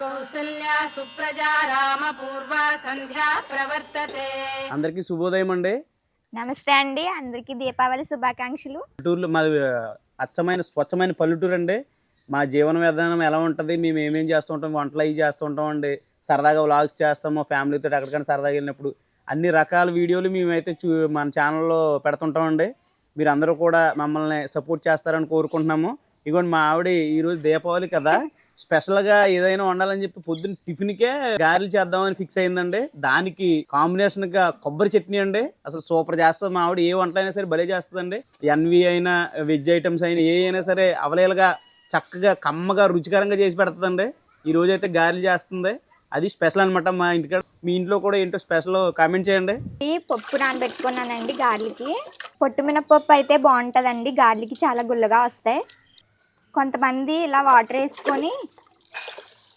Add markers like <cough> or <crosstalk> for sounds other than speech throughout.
కౌసల్యా సుప్రజా రామ పూర్వ సంధ్యా ప్రవర్తతే. అందరికీ శుభోదయం అండి. నమస్తే అండి అందరికీ దీపావళి శుభాకాంక్షలు. పల్లెటూరులో మాది అచ్చమైన స్వచ్ఛమైన పల్లెటూరు అండి. మా జీవన విధానం ఎలా ఉంటుంది మేము ఏమేం చేస్తూ ఉంటాం వంటలు అవి చేస్తూ ఉంటాం అండి. సరదాగా వ్లాగ్స్ చేస్తాము ఫ్యామిలీతో ఎక్కడికైనా సరదాగా వెళ్ళినప్పుడు. అన్ని రకాల వీడియోలు మేమైతే చూ మన ఛానల్లో పెడుతుంటామండి మీరు అందరూ కూడా మమ్మల్ని సపోర్ట్ చేస్తారని కోరుకుంటున్నాము. ఇగోండి మా ఆవిడ ఈరోజు దీపావళి కదా స్పెషల్గా ఏదైనా వండాలని చెప్పి పొద్దున్న టిఫిన్కే గారెలు చేద్దామని ఫిక్స్ అయిందండి. దానికి కాంబినేషన్గా కొబ్బరి చట్నీ అండి. అసలు సూపర్ చేస్తుంది. మా ఆవిడ ఏ వంటలైనా సరే భలే చేస్తుందండి. ఎన్వి అయినా వెజ్ ఐటమ్స్ అయినా ఏ అయినా సరే అవలేలుగా చక్కగా కమ్మగా రుచికరంగా చేసి పెడుతుందండి. ఈ రోజు అయితే గారెలు చేస్తుంది. అది స్పెషల్ అనమాట మా ఇంటికాడ. మీ ఇంట్లో కూడా ఏంటో స్పెషల్ కామెంట్ చేయండి. పప్పు నానబెట్టుకున్నానండి గార్లికి. పొట్టు మినపప్పు అయితే బాగుంటుందండి. గార్లికి చాలా గుల్లగా వస్తాయి. కొంతమంది ఇలా వాటర్ వేసుకొని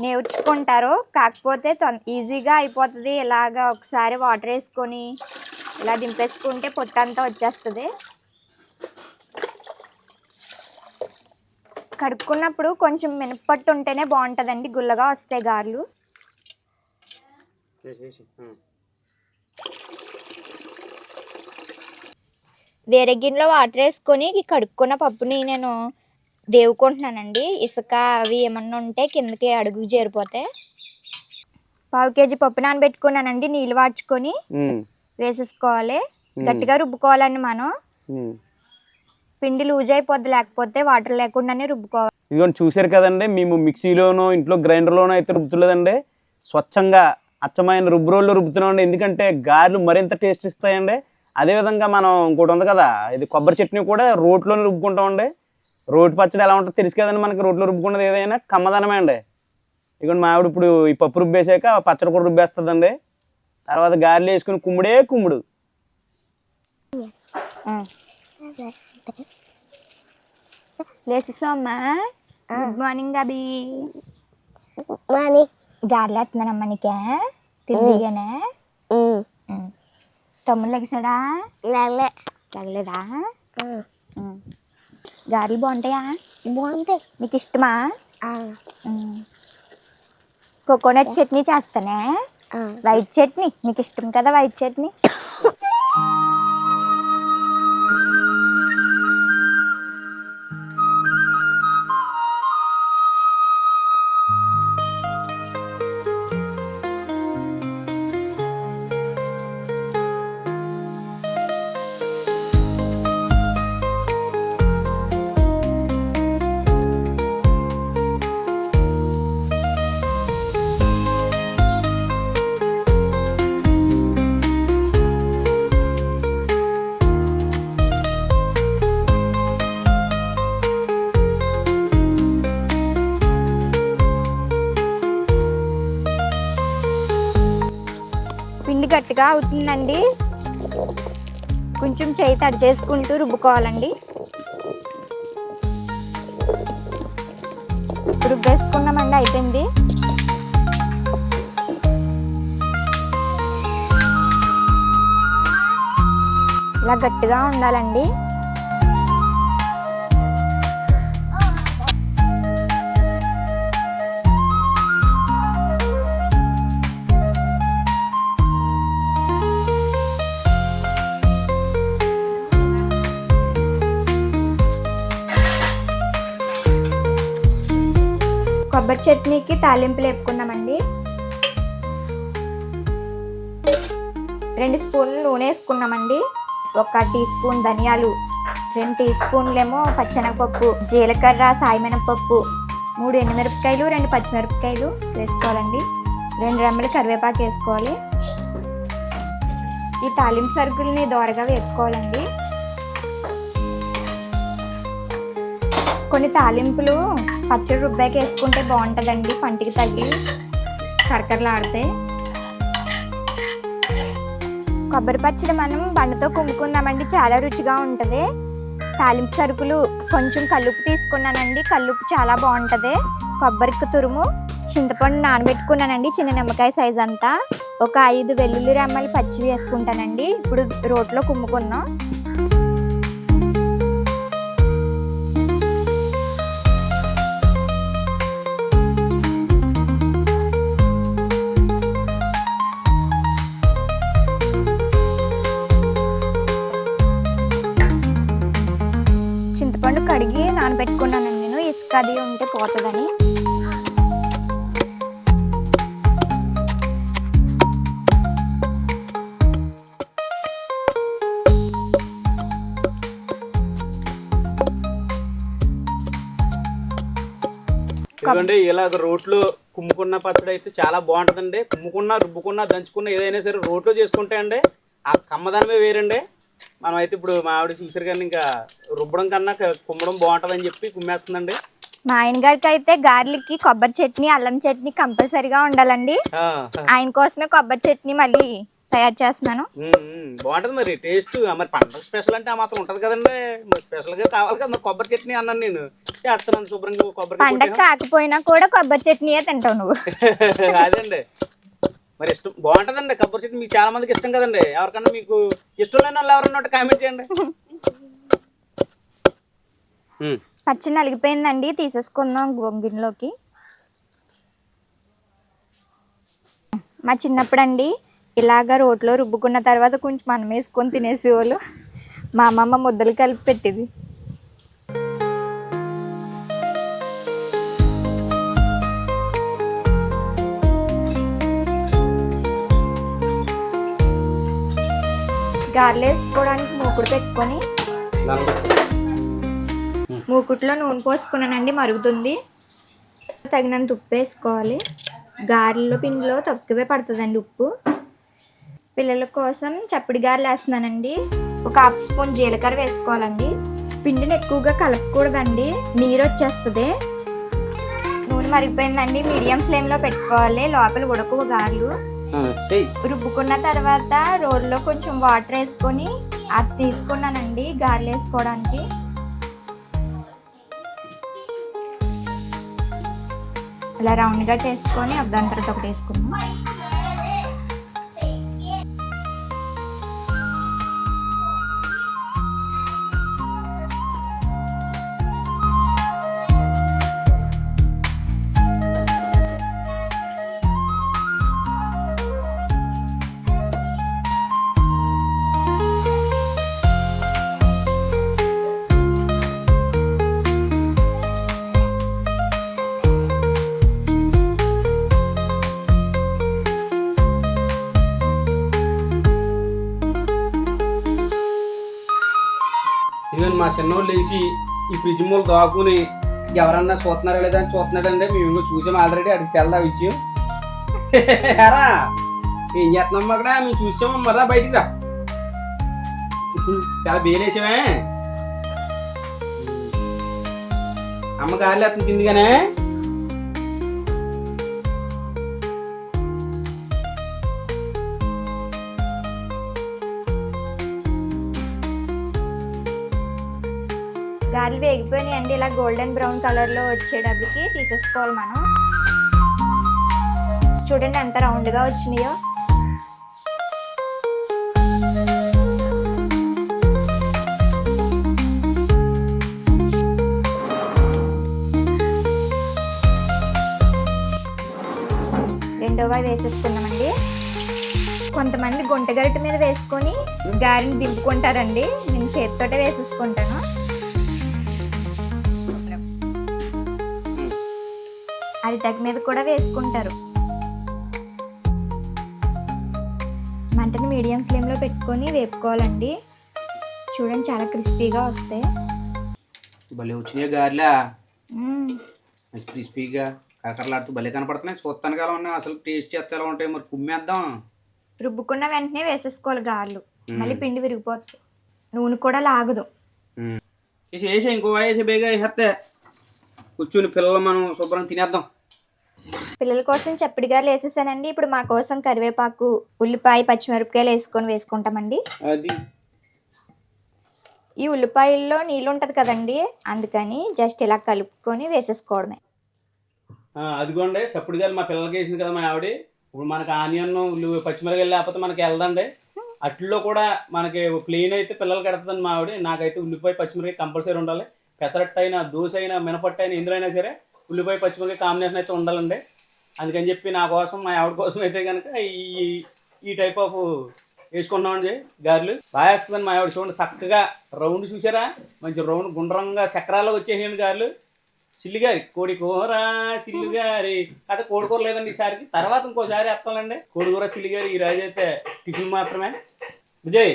నేర్చుకుంటారు. కాకపోతే తొం- ఈజీగా అయిపోతుంది. ఇలాగా ఒకసారి వాటర్ వేసుకొని ఇలా దింపేసుకుంటే పొట్టు అంతా వచ్చేస్తుంది. కడుక్కున్నప్పుడు కొంచెం మినపట్టు ఉంటేనే బాగుంటుందండి. గుల్లగా వస్తాయి గారెలు. వేరే గిన్నెలో వాటర్ వేసుకొని కడుక్కున్న పప్పుని నేను దేవుకుంటున్నానండి. ఇసుక అవి ఏమన్నా ఉంటే కిందకి అడుగు చేరిపోతే. పావు కేజీ పప్పు నానబెట్టుకున్నానండి నీళ్ళు వాడ్చుకొని వేసేసుకోవాలి. గట్టిగా రుబ్బుకోవాలండి మనం. పిండి లూజ్ అయిపోద్ది లేకపోతే వాటర్ లేకుండానే రుబ్బుకోవాలి. ఇదిగోండి చూశారు కదండి మేము మిక్సీలోనో ఇంట్లో గ్రైండర్లోనో అయితే రుబ్బుతులేదండి. స్వచ్ఛంగా అచ్చమైన రుబ్బు రోల్లో రుబ్బుతున్నామండి. ఎందుకంటే గారెలు మరింత టేస్ట్ ఇస్తాయండి. అదేవిధంగా మనం ఇంకోటి ఉంది కదా ఇది కొబ్బరి చట్నీ కూడా రోట్లోనే రుబ్బుకుంటామండి. రోటి పచ్చడి ఎలా ఉంటుందో తెలుసు కదండి మనకి. రోట్లో రుబ్బుకున్నది ఏదైనా కమ్మదనమే అండి. ఇదిగోండి మా ఆవిడ ఇప్పుడు ఈ పప్పు రుబ్బేసాక పచ్చడి కూడా రుబ్బేస్తుందండి. తర్వాత గారెలు వేసుకుని కుమ్ముడే కుమ్ముడు. గుడ్ మార్నింగ్ అభి మనీ గారెలు వేస్తున్నానమ్మా నీకే. తిరిగిగానే తమ్ముడు లెగిసాడా? లలే తగలేదా గారెలు బాగుంటాయా? బాగుంటాయి. నీకు ఇష్టమా? కోకోనట్ చట్నీ చేస్తానే? వైట్ చట్నీ. నీకు ఇష్టం కదా వైట్ చట్నీ? <coughs> పిండి గట్టిగా అవుతుందండి. కొంచెం చేయి తడి చేసుకుంటూ రుబ్బుకోవాలండి. రుబ్బేసుకున్నామండి అయిపోయింది. ఇలా గట్టిగా ఉండాలండి. చట్నీకి తాలింపులు వేపుకుందామండి. రెండు స్పూన్లు నూనె వేసుకున్నామండి ఒక టీ స్పూన్ ధనియాలు రెండు టీ స్పూన్లేమో పచ్చెనగపప్పు జీలకర్ర సాయమినపప్పు మూడు ఎండుమిరపకాయలు రెండు పచ్చిమిరపకాయలు వేసుకోవాలండి. రెండు రెమ్మలు కరివేపాకు వేసుకోవాలి. ఈ తాలింపు సరుకుల్ని దోరగా వేసుకోవాలండి కొన్ని తాలింపులు పచ్చడి రుబ్బాకి వేసుకుంటే బాగుంటుందండి పంటికి తగ్గి కరకరలాడితే కొబ్బరి పచ్చడి మనం బండతో కుమ్ముకుందామండి చాలా రుచిగా ఉంటుంది. తాలింపు సరుకులు కొంచెం కల్లుపు తీసుకున్నానండి కల్లుపు చాలా బాగుంటుంది. కొబ్బరికి తురుము చింతపండు నానబెట్టుకున్నానండి చిన్న నిమ్మకాయ సైజ్ అంతా. ఒక ఐదు వెల్లుల్లి రెమ్మలు పచ్చివి వేసుకుంటానండి ఇప్పుడు రోట్లో కుమ్ముకుందాం అది ఉంటే పోతుందని. ఎందుకంటే ఇలాగ రోట్లో కుమ్ముకున్న పచ్చడి అయితే చాలా బాగుంటుందండి. కుమ్ముకున్న రుబ్బుకున్న దంచుకున్న ఏదైనా సరే రోట్లో చేసుకుంటే అండి ఆ కమ్మదానమే వేరండి. మనం అయితే ఇప్పుడు మా ఆవిడ చూసారు కానీ ఇంకా రుబ్బడం కన్నా కుమ్మడం బాగుంటుందని చెప్పి కుమ్మేస్తుందండి. మా ఆయన గారికి అయితే గార్లిక్కి కొబ్బరి చట్నీ అల్లం చట్నీ కంపల్సరీగా ఉండాలండి. ఆయన కోసమే కొబ్బరి చట్నీ మళ్ళీ తయారు చేస్తున్నాను. బాగుంటుంది మరి టేస్ట్. మరి పండగ స్పెషల్ అంటే ఆ మాత్రం ఉంటుంది కదండి. మరి స్పెషల్గా కావాలి కదా కొబ్బరి చట్నీ అన్నాను నేను. చేస్తున్నాను శుభ్రంగా కొబ్బరి పండగ కాకపోయినా కూడా కొబ్బరి చట్నీయే తింటావు నువ్వు. <laughs> అదండి. మరి ఇష్టం బాగుంటుందండి కొబ్బరి చట్నీ. మీకు చాలా మందికి ఇష్టం కదండి. ఎవరికన్నా మీకు ఇష్టం లేని వాళ్ళు ఎవరన్నా కామెంట్ చేయండి. <laughs> పచ్చి నలిగిపోయిందండి తీసేసుకుందాం గిన్నెలోకి మా చిన్నప్పుడు అండి ఇలాగ రోట్లో రుబ్బుకున్న తర్వాత కొంచెం మనం వేసుకొని తినేసేవాళ్ళు. మా అమ్మమ్మ ముద్దలు కలిపి పెట్టింది. గారెలు వేసుకోవడానికి మూకుడు పెట్టుకొని మూకుట్లో నూనె పోసుకున్నానండి మరుగుతుంది. తగినంత ఉప్పు వేసుకోవాలి. గారెల పిండిలో తక్కువే పడుతుందండి ఉప్పు. పిల్లల కోసం చప్పిడి గారెలు వేస్తున్నానండి. ఒక హాఫ్ స్పూన్ జీలకర్ర వేసుకోవాలండి. పిండిని ఎక్కువగా కలపకూడదండి. నీరు వచ్చేస్తుంది. నూనె మరిగిపోయిందండి. మీడియం ఫ్లేమ్లో పెట్టుకోవాలి. లోపల ఉడకవు గారెలు. రుబ్బుకున్న తర్వాత రోల్లో కొంచెం వాటర్ వేసుకొని అది తీసుకున్నానండి గారెలు వేసుకోవడానికి. ఇలా రౌండ్గా చేసుకొని దాని ఒకటి వేసుకుందాం. చిన్నోళ్ళు లేచి ఈ ఫ్రిడ్జ్ మూల దాక్కుని ఎవరన్నా చూస్తున్నారా లేదా అని చూస్తున్నాడంటే మేము ఇంకో చూసాం ఆల్రెడీ అక్కడికి తెల్దా విషయం. ఎరా ఏం చేస్తున్నాం అక్కడ? మేము చూసాము మరా బయటికి రా. చాలా బేలేసామే అమ్మ గాలి అతను కిందిగానే. గాలి వేగిపోయినాయండి. అండి ఇలా గోల్డెన్ బ్రౌన్ కలర్లో వచ్చేటప్పటికి తీసేసుకోవాలి మనం. చూడండి ఎంత రౌండ్గా వచ్చినాయో. రెండవ వేసేసుకున్నామండి కొంతమంది గుంట గరిట మీద వేసుకొని గారెని దింపుకుంటారండి. నేను చేతితోటే వేసేసుకుంటాను. అరిటాకు మీద కూడా వేసుకుంటారు. మంటను మీడియం ఫ్లేమ్లో పెట్టుకొని వేపుకోవాలండి. చూడండి చాలా క్రిస్పీగా వస్తాయి. భలే వచ్చినాయి మ్మ్. క్రిస్పీగా. కాకరలాడుతూ భలే కనపడుతున్నాయి. చూస్తానికి ఎలా ఉన్నాయి అసలు టేస్ట్ చేస్తే ఎలా ఉంటాయి మరి కుమ్మేద్దాం. రుబ్బుకున్న వెంటనే వేసేసుకోవాలి గారెలు. మళ్ళీ పిండి విరిగిపోతుంది. నూనె కూడా లాగదు. వేసే ఇంకో వేసి బేగా వేసేస్తే కూర్చుని పిల్లలు మనం శుభ్రం తినేద్దాం. పిల్లల కోసం చప్పిడి గారెలు వేసేసానండి. ఇప్పుడు మా కోసం కరివేపాకు ఉల్లిపాయ పచ్చిమిరపకాయలు వేసుకొని వేసుకుంటామండి. అది? ఈ ఉల్లిపాయల్లో నీళ్ళు ఉంటుంది కదండి. అందుకని జస్ట్ ఇలా కలుపుకొని వేసేసుకోవడమే. అదిగోండి సప్పుడు గారు మా పిల్లలకి వేసింది కదా మా ఆవిడ. ఇప్పుడు మనకి ఆనియన్ ఉల్లి పచ్చిమిరకాయలు లేకపోతే మనకి వెళ్దండి అట్లలో కూడా మనకి ప్లెయిన్ అయితే పిల్లలకి ఎడుతుందండి మా ఆవిడ. నాకైతే ఉల్లిపాయ పచ్చిమిరకాయ కంపల్సరీ ఉండాలి. పెసరట్టు అయినా దోశ అయినా మినపట్టు అయినా ఎందులో అయినా సరే ఉల్లిపాయ పచ్చిమిరకాయ కాంబినేషన్ అయితే ఉండాలండి. అందుకని చెప్పి నా కోసం మా ఆవిడ కోసం అయితే కనుక ఈ ఈ టైప్ ఆఫ్ వేసుకున్నామండి గారెలు. బాగా వేస్తుందండి మా ఆవిడ చూడండి చక్కగా రౌండ్ చూసారా? మంచి రౌండ్ గుండ్రంగా చక్రాల్లో వచ్చేసేయండి గారెలు. సిల్లిగారి కోడి కూర సిల్లిగారి అదే కోడి కూర లేదండి ఈసారికి. తర్వాత ఇంకోసారి వేస్తానండి. కోడి కూర సిల్లిగారి ఈ రోజు అయితే టిఫిన్ మాత్రమే. విజయ్.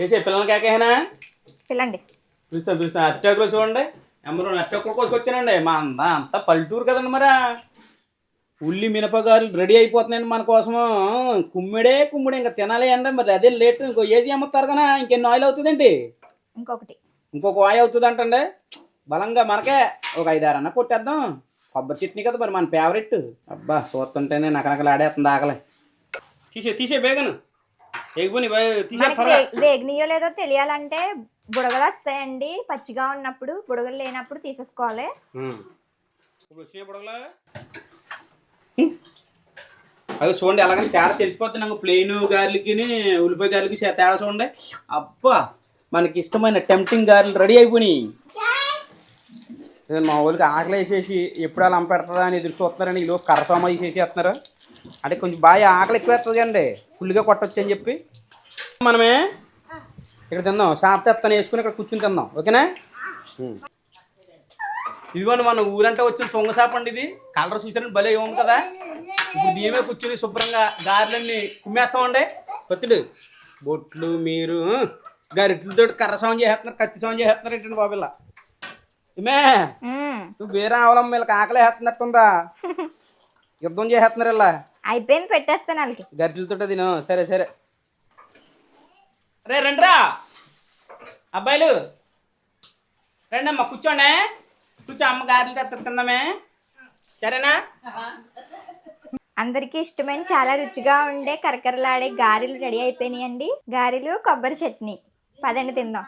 వేసే పిల్లలకి ఏకైనా పిల్లండి. చూస్తాను చూస్తాను అట్టకులు చూడండి. అమ్మరు అట్టకుల కోసం వచ్చానండి. మా అంతా అంతా పల్లెటూరు కదండి మరి. ఉల్లి మినపగారు రెడీ అయిపోతున్నాయండి మన కోసము కుమ్మిడే కుమ్మిడే. ఇంకా తినాలి అండి. మరి అదే లేట్. ఇంకో ఏసీ అమ్ముతారు కదా. ఇంకెన్ని ఆయిల్ అవుతుందండి? ఇంకొకటి. ఇంకొక ఆయిల్ అవుతుంది అంటండి బలంగా మనకే ఒక ఐదారు అన్న కొట్టేద్దాం. కొబ్బరి చట్నీ కదా మరి మన ఫేవరెట్ అబ్బా చూస్తుంటేనే నకనకలు ఆడేస్తుంది ఆకలి. తీసే తీసే బేగను. లేదో తెలియాలంటే బుడగలు వస్తాయండి. పచ్చిగా ఉన్నప్పుడు బుడగలు లేనప్పుడు తీసేసుకోవాలి. అది చూడండి ఎలాగని తేడా తెలిసిపోతుంది. నాకు ప్లెయిన్ గారెలకి ఉల్లిపాయ గారెలకి తేడా చూడండి. అబ్బా మనకి ఇష్టమైన టెంప్టింగ్ గారెలు రెడీ అయిపోయినాయి. ఇదే మా ఊళ్ళకి ఆకలి వేసేసి ఎప్పుడు అలా పెడుతుందా అని ఎదురు చూస్తున్నారని ఈలో కర్రసోమ తీసేసేస్తున్నారు. అంటే కొంచెం బాగా ఆకలి ఎక్కువ వేస్తుంది కండి ఫుల్గా కొట్టొచ్చు అని చెప్పి. మనమే ఇక్కడ తిందాం. షాప్ తెస్తాను వేసుకుని ఇక్కడ కూర్చుని తిందాం. ఓకేనా. ఇదిగోండి మన ఊరంటే వచ్చిన తొంగ షాప్ అండి ఇది. కలర్ చూసారని భలే ఉంది కదా? ఇప్పుడు దీని మీద కూర్చుని శుభ్రంగా గారెలన్నీ కుమ్మేస్తామండి. కొత్తుడు. బొట్లు మీరు గరిటలతో కర్ర సౌండ్ చేస్తున్నారు కత్తి సౌండ్ చేస్తున్నారు ఏంటండి బాబు ఇలా? మ్మ్. నువ్వు వేరే ఆవలం వీళ్ళకి ఆకలి వేస్తున్నట్టుందా? <laughs> యుద్ధం చేస్తున్నారు ఇలా అయిపోయింది పెట్టేస్తాను వాళ్ళకి. గరిటలతో తిను. సరే సరే. రే రండ్రా. అబ్బాయిలు. రండి అమ్మ కూర్చోండి. కూర్చో అమ్మ గారెలు తెస్తుందామే సరేనా? అందరికీ ఇష్టమైన చాలా రుచిగా ఉండే కరకరలాడే గారెలు రెడీ అయిపోయినాయండి. గారెలు కొబ్బరి చట్నీ. పదండి తిందాం.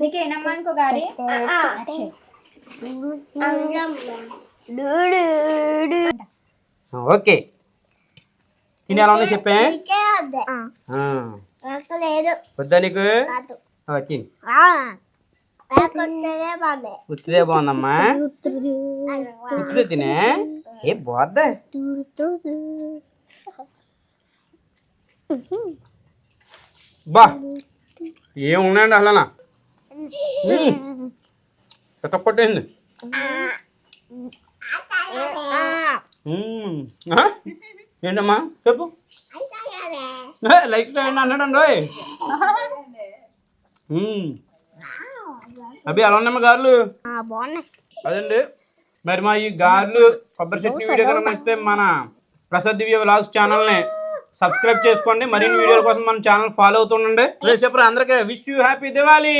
నీకేనమ్మా ఇంకో గారి ఓకే తిని ఎలా ఉందో చెప్పే వద్దా నీకు తిని ఉత్తిదే బాగుందమ్మా ఉత్తిదే తినే ఏ బా. ఏమున్నాయండి అసలు మ్మ్. ఆ? ఏంటమ్మా? చెప్పు. లైక్ అన్నాడండి. మ్మ్. అవి ఎలా ఉన్నాయమ్మా గారెలు? అదండి. మరి మా ఈ గారెలు కొబ్బరి చట్నీ వీడియో కనుక నచ్చితే మన ప్రసాద్ దివ్య వ్లాగ్స్ ఛానల్ని సబ్స్క్రైబ్ చేసుకోండి. మరిన్ని వీడియోల కోసం మన ఛానల్ ఫాలో అవుతుండండి. చెప్పరా అందరికీ విష్ యూ హ్యాపీ దివాలి